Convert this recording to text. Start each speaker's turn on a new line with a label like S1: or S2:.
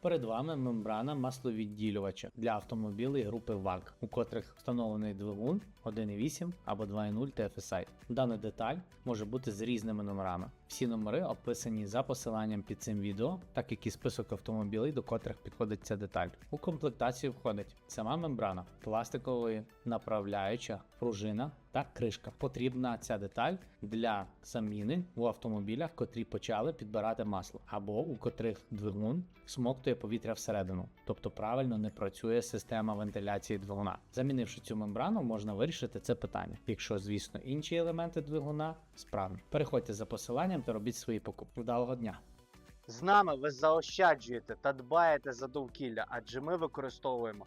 S1: Перед вами мембрана масловідділювача для автомобілів групи ВАГ, у котрих встановлений двигун 1.8 або 2.0 TFSI. Дана деталь може бути з різними номерами. Всі номери описані за посиланням під цим відео, так як і список автомобілів, до котрих підходить ця деталь. У комплектацію входить сама мембрана, пластикової направляюча, пружина та кришка. Потрібна ця деталь для заміни у автомобілях, котрі почали підбирати масло, або у котрих двигун смоктує повітря всередину, тобто правильно не працює система вентиляції двигуна. Замінивши цю мембрану, можна вирішити це питання, якщо, звісно, інші елементи двигуна справні. Переходьте за посиланням та робіть свої покупки. Вдалого дня!
S2: З нами ви заощаджуєте та дбаєте за довкілля, адже ми використовуємо